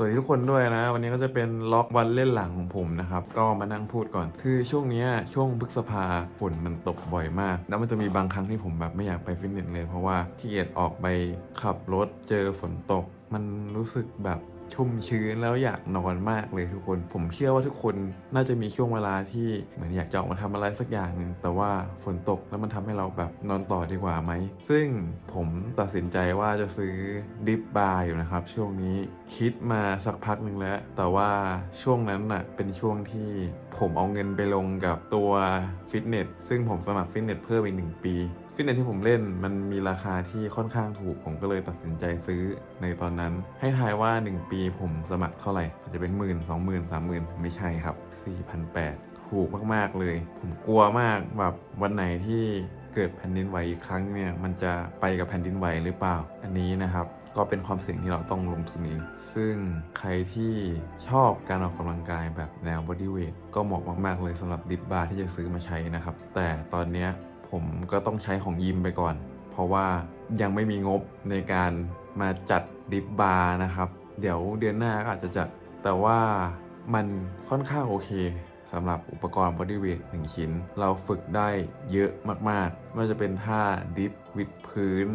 สวัสดีทุกคนด้วยนะ วันนี้ก็จะเป็นล็อกวันเล่นหลังของผมนะครับ ก็มานั่งพูดก่อน คือช่วงนี้ช่วงพฤษภาฝนมันตกบ่อยมาก แล้วมันจะมีบางครั้งที่ผมแบบไม่อยากไปฟิตเนสเลย เพราะว่าที่เกียจออกไปขับรถเจอฝนตก มันรู้สึกแบบ ชุ่มชื้นแล้วอยากนอนมากเลยทุกคน ผมเชื่อว่าทุกคนน่าจะมีช่วงเวลาที่เหมือนอยากจะออกมาทำอะไรสักอย่างหนึ่งแต่ว่าฝนตกแล้วมันทำให้เราแบบนอนต่อดีกว่าไหม ซึ่งผมตัดสินใจว่าจะซื้อดิฟบาร์อยู่นะครับ ช่วงนี้คิดมาสักพักหนึ่งแล้ว แต่ว่าช่วงนั้นน่ะเป็นช่วงที่ผมเอาเงินไปลงกับตัวฟิตเนสซึ่งผมสมัครฟิตเนสเพิ่มอีกหนึ่งปี ฟิตเนสที่ผมเล่นมันมีราคาที่ค่อนข้างถูก ผมก็เลยตัดสินใจซื้อในตอนนั้น ให้ทายว่า 1 ปีผมสมัครเท่าไหร่อาจจะเป็นหมื่นสองหมื่นสามหมื่นไม่ใช่ครับ4,800ถูกมากๆเลย ผมกลัวมากแบบวันไหนที่เกิดแผ่นดินไหวอีกครั้งเนี่ยมันจะไปกับแผ่นดินไหวหรือเปล่า อันนี้นะครับก็เป็นความเสี่ยงที่เราต้องลงทุนเอง ซึ่งใครที่ชอบการออกกำลังกายแบบแนวบอดี้เวทก็เหมาะมาก ๆ เลยสำหรับดิฟบาร์ที่จะซื้อมาใช้นะครับ แต่ตอนเนี้ย ผมก็ต้องใช้ของยิมไปก่อน เพราะว่ายังไม่มีงบในการมาจัดดิฟบาร์นะครับ เดี๋ยวเดือนหน้าก็อาจจะจัด แต่ว่ามันค่อนข้างโอเคสำหรับอุปกรณ์บอดี้เวทหนึ่งชิ้น เราฝึกได้เยอะมากๆ ไม่ว่าจะเป็นท่าดิฟวิดพื้น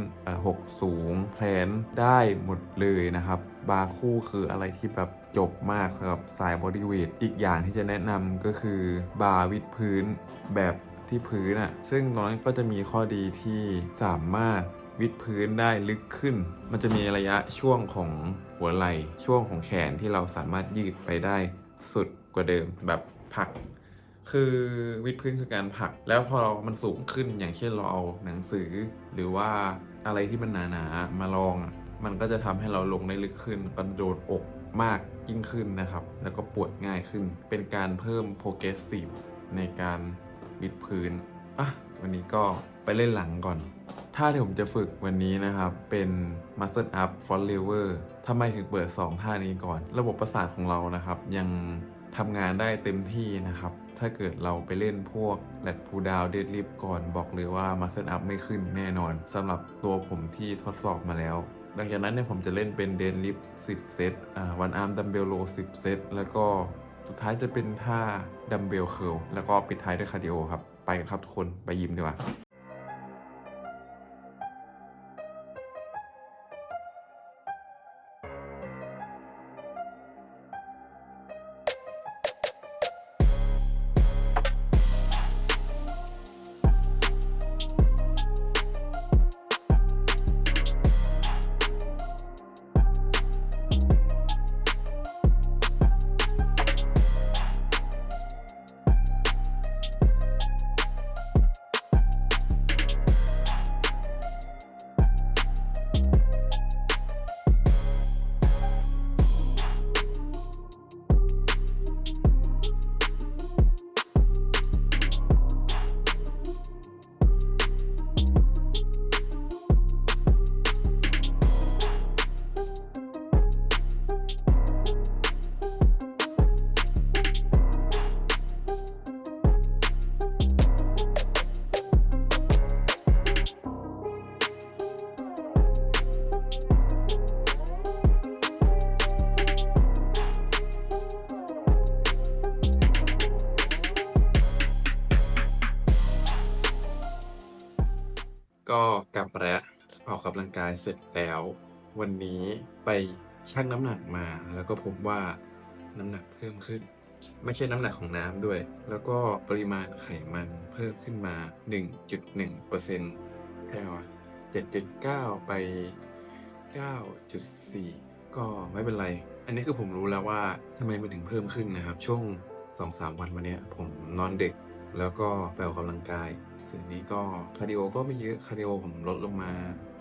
หกสูง แพลนได้หมดเลยนะครับ บาร์คู่คืออะไรที่แบบจบมากสำหรับสายบอดี้เวทอีกอย่างที่จะแนะนำก็คือบาร์วิดพื้นแบบ ที่พื้นอะ่ะ ซึ่งตรงนั้นก็จะมีข้อดีที่สามารถวิดพื้นได้ลึกขึ้น มันจะมีระยะช่วงของหัวไหล่ช่วงของแขนที่เราสามารถยืดไปได้สุดกว่าเดิมแบบผัก คือวิดพื้นคือการผัก แล้วพอเรามันสูงขึ้นอย่างเช่นเราเอาหนังสือ หรือว่าอะไรที่มันหนาๆมาลอง มันก็จะทำให้เราลงได้ลึกขึ้นกระโดดอกมากยิ่งขึ้นนะครับ แล้วก็ปวดง่ายขึ้น เป็นการเพิ่ม progressive ในการ วิดพื้นอะวันนี้ก็ไปเล่นหลังก่อน ท่าที่ผมจะฝึกวันนี้นะครับ เป็น Muscle Up Front Lever ทำไมถึงเปิด 2 ท่านี้ก่อน ระบบประสาทของเรานะครับ ยังทำงานได้เต็มที่นะครับ ถ้าเกิดเราไปเล่นพวกแ a ด pull down dead lift ก่อนบอกเลยว่า Muscle Up ไม่ขึ้นแน่นอนสำหรับตัวผมที่ทดสอบมาแล้ว หลังจากนั้นเนี่ยผมจะเล่นเป็น dead lift 10 เซต อ่า one arm dumbbell row 10 เซต แล้วก็ สุดท้ายจะเป็นท่าดัมเบลเคิลแล้วก็ปิดท้ายด้วยคาร์ดิโอครับ ไปกันครับทุกคน ไปยิมดีกว่า กกำลังกายเสร็จแล้ว วันนี้ไปชั่งน้ำหนักมา แล้วก็พบว่าน้ำหนักเพิ่มขึ้น ไม่ใช่น้ำหนักของน้ำด้วย แล้วก็ปริมาณไขมันเพิ่มขึ้นมา 1.1%แค่ว่า7.9 ไป 9.4 ก็ไม่เป็นไร อันนี้คือผมรู้แล้วว่าทำไมมันถึงเพิ่มขึ้นนะครับ ช่วง 2-3 วันมาเนี้ยผมนอนดึกแล้วก็ไปออกกำลังกายสิ่งนี้ก็คาร์ดิโอก็ไม่เยอะคาร์ดิโอผมลดลงมา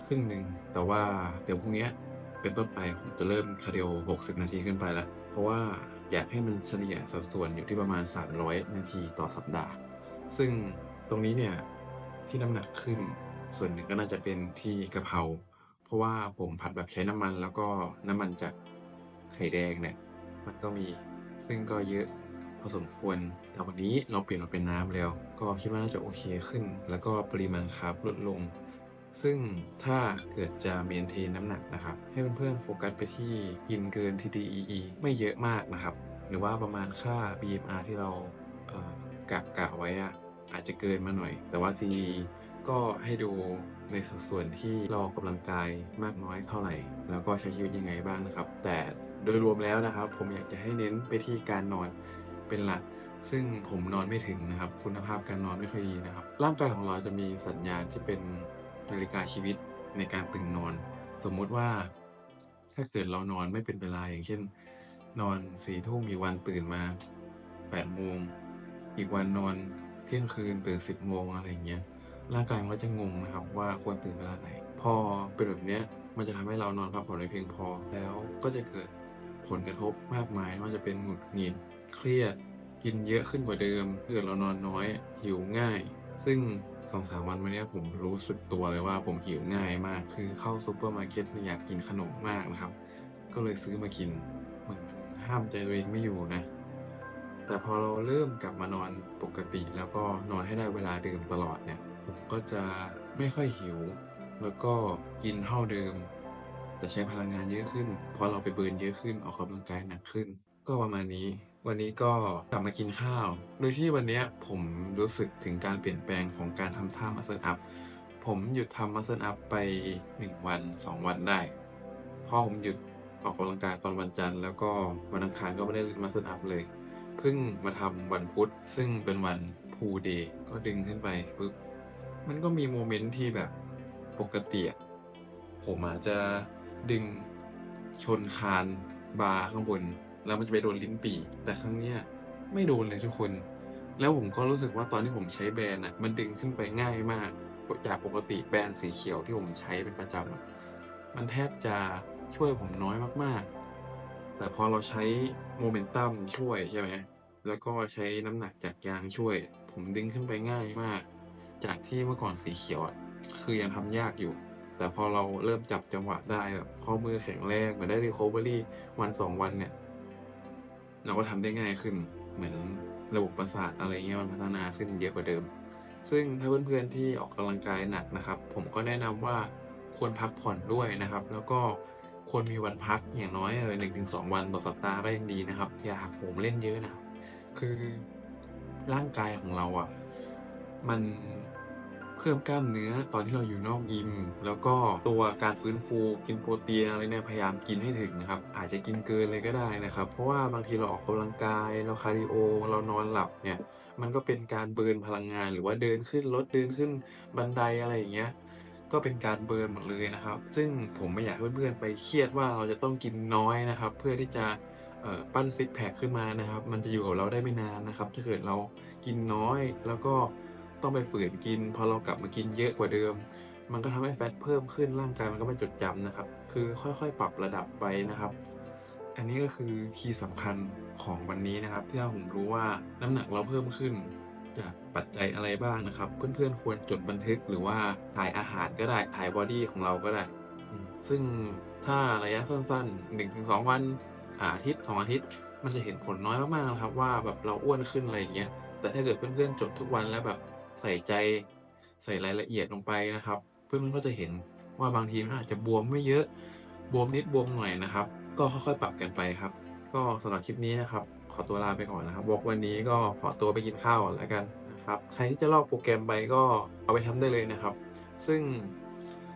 ครึ่งหนึ่ง แต่ว่าเดี๋ยวพรุ่งนี้เป็นต้นไปผมจะเริ่มคาร์ดิโอ 60 นาทีขึ้นไปแล้ว เพราะว่าอยากให้มันเฉลี่ยสัดส่วนอยู่ที่ประมาณ 300 นาทีต่อสัปดาห์ ซึ่งตรงนี้เนี่ยที่น้ำหนักขึ้นส่วนหนึ่งก็น่าจะเป็นที่กะเพราเพราะว่าผมผัดแบบใช้น้ำมันแล้วก็น้ำมันจากไข่แดงเนี่ยมันก็มีซึ่งก็เยอะพอสมควร แต่วันนี้เราเปลี่ยนมาเป็นน้ำแล้ว ก็คิดว่าน่าจะโอเคขึ้น แล้วก็ปริมาณคาร์บลดลง ซึ่งถ้าเกิดจะเมนเทนน้ำหนักนะครับ ให้เพื่อนๆโฟกัสไปที่กินเกิน TDEE ไม่เยอะมากนะครับ หรือว่าประมาณค่า BMR ที่เรากะกะไว้อะอาจจะเกินมาหน่อย แต่ว่า TDE ก็ให้ดูในสัดส่วนที่เราออกกำลังกายมากน้อยเท่าไหร่ แล้วก็ใช้ชีวิตยังไงบ้างนะครับ แต่โดยรวมแล้วนะครับ ผมอยากจะให้เน้นไปที่การนอนเป็นหลักซึ่งผมนอนไม่ถึงนะครับ คุณภาพการนอนไม่ค่อยดีนะครับ ร่างกายของเราจะมีสัญญาณที่เป็น นาฬิกาชีวิตในการตื่นนอน สมมุติว่า ถ้าเกิดเรานอนไม่เป็นเวลาอย่างเช่น นอนสี่ทุ่มอีวันตื่นมาแปดโมงอีกวันนอนเที่ยงคืนตื่นสิบโมงอะไรอย่างเงี้ยร่างกายมันก็จะงงนะครับว่าควรตื่นเวลาไหน พอเป็นแบบเนี้ยมันจะทำให้เรานอนพักผ่อนไม่เพียงพอแล้วก็จะเกิดผลกระทบมากมายว่าจะเป็นหงุดหงิดเครียด กินเยอะขึ้นกว่าเดิมถ้าเกิดเรานอนน้อยหิวง่าย ซึ่ง สองสามวันมาเนี้ยผมรู้สึกตัวเลยว่าผมหิวง่ายมาก คือเข้าซูเปอร์มาร์เก็ตเนี่ยอยากกินขนมมากนะครับ ก็เลยซื้อมากินเหมือนมันห้ามใจตัวเองไม่อยู่นะ แต่พอเราเริ่มกลับมานอนปกติแล้วก็นอนให้ได้เวลาเดิมตลอดเนี่ย ผมก็จะไม่ค่อยหิว แล้วก็กินเท่าเดิม แต่ใช้พลังงานเยอะขึ้น เพราะเราไปเบิร์นเยอะขึ้นออกกำลังกายหนักขึ้น ก็ประมาณนี้ วันนี้ก็กลับมากินข้าว โดยที่วันนี้ผมรู้สึกถึงการเปลี่ยนแปลงของการทำท่ามัสเซิลอัพ ผมหยุดทำมัสเซิลอัพไป 1 วัน 2 วันได้ พอผมหยุดออกกำลังกายตอนวันจันทร์แล้วก็วันอังคารก็ไม่ได้ล่นมัสเซิลอัพเลย เพิ่งมาทำวันพุธ ซึ่งเป็นวันพูเดย์ก็ดึงขึ้นไปปุ๊บ มันก็มีโมเมนต์ที่แบบปกติผมอาจจะดึงชนคานบาร์ข้างบน แล้วมันจะไปโดนลิ้นปี่ แต่ครั้งเนี้ยไม่โดนเลยทุกคน แล้วผมก็รู้สึกว่าตอนที่ผมใช้แบรนด์อะมันดึงขึ้นไปง่ายมาก จากปกติแบรนด์สีเขียวที่ผมใช้เป็นประจำมันแทบจะช่วยผมน้อยมากๆ แต่พอเราใช้โมเมนตัมช่วยใช่ไหมแล้วก็ใช้น้ำหนักจากยางช่วย ผมดึงขึ้นไปง่ายมาก จากที่เมื่อก่อนสีเขียวอะคือยังทำยากอยู่แต่พอเราเริ่มจับจังหวะได้แบบข้อมือแข็งแรงเหมือนได้รีคอเวอรี่วันสองวันเนี่ย เราก็ทำได้ง่ายขึ้น เหมือนระบบประสาทอะไรเงี้ยมันพัฒนาขึ้นเยอะกว่าเดิม ซึ่งถ้าเพื่อนๆที่ออกกำลังกายหนักนะครับ ผมก็แนะนำว่าควรพักผ่อนด้วยนะครับ แล้วก็ควรมีวันพักอย่างน้อยเออหนึ่งถึงสองวันต่อสัปดาห์ก็ยังดีนะครับ อย่าหักโหมเล่นเยอะนะครับคือร่างกายของเราอะ มัน เพิ่มกล้ามเนื้อตอนที่เราอยู่นอกยิม แล้วก็ตัวการฟื้นฟูกินโปรตีนอะไรเนี่ยพยายามกินให้ถึงนะครับ อาจจะกินเกินเลยก็ได้นะครับ เพราะว่าบางทีเราออกกำลังกาย เราคาร์ดิโอ เรานอนหลับเนี่ย มันก็เป็นการเบิร์นพลังงาน หรือว่าเดินขึ้นรถเดินขึ้นบันไดอะไรอย่างเงี้ยก็เป็นการเบิร์นหมดเลยนะครับ ซึ่งผมไม่อยากเพื่อนๆไปเครียดว่าเราจะต้องกินน้อยนะครับ เพื่อที่จะปั้นซิกแพคขึ้นมานะครับ มันจะอยู่กับเราได้ไม่นานนะครับ ถ้าเกิดเรากินน้อยแล้วก็ ต้องไปฝืนกิน พอเรากลับมากินเยอะกว่าเดิม มันก็ทำให้แฟตเพิ่มขึ้นร่างกายมันก็ไม่จดจำนะครับ คือค่อยๆ ปรับระดับไปนะครับ อันนี้ก็คือคีย์สำคัญของวันนี้นะครับ ที่ผมรู้ว่าน้ำหนักเราเพิ่มขึ้นจากปัจจัยอะไรบ้างนะครับ เพื่อนๆควรจดบันทึกหรือว่าถ่ายอาหารก็ได้ถ่ายบอดี้ของเราก็ได้ ซึ่งถ้าระยะสั้นๆ 1-2 วันอาอาทิตย์ 2 อาทิตย์ มันจะเห็นผลน้อยมากๆนะครับ ว่าแบบเราอ้วนขึ้นอะไรอย่างเงี้ยแต่ถ้าเกิดเพื่อนๆจดทุกวันแล้วแบบ ใส่ใจใส่รายละเอียดลงไปนะครับ เพื่อนๆก็จะเห็นว่าบางทีมันอาจจะบวมไม่เยอะบวมนิดบวมหน่อยนะครับ ก็ค่อยๆปรับกันไปครับ ก็สำหรับคลิปนี้นะครับ ขอตัวลาไปก่อนนะครับบอกวันนี้ก็ขอตัวไปกินข้าวแล้วกันนะครับ ใครที่จะลอกโปรแกรมไปก็เอาไปทำได้เลยนะครับ ซึ่ง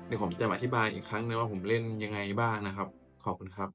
เดี๋ยวผมจะอธิบายอีกครั้งนึงว่าผมเล่นยังไงบ้างนะครับ ขอบคุณครับ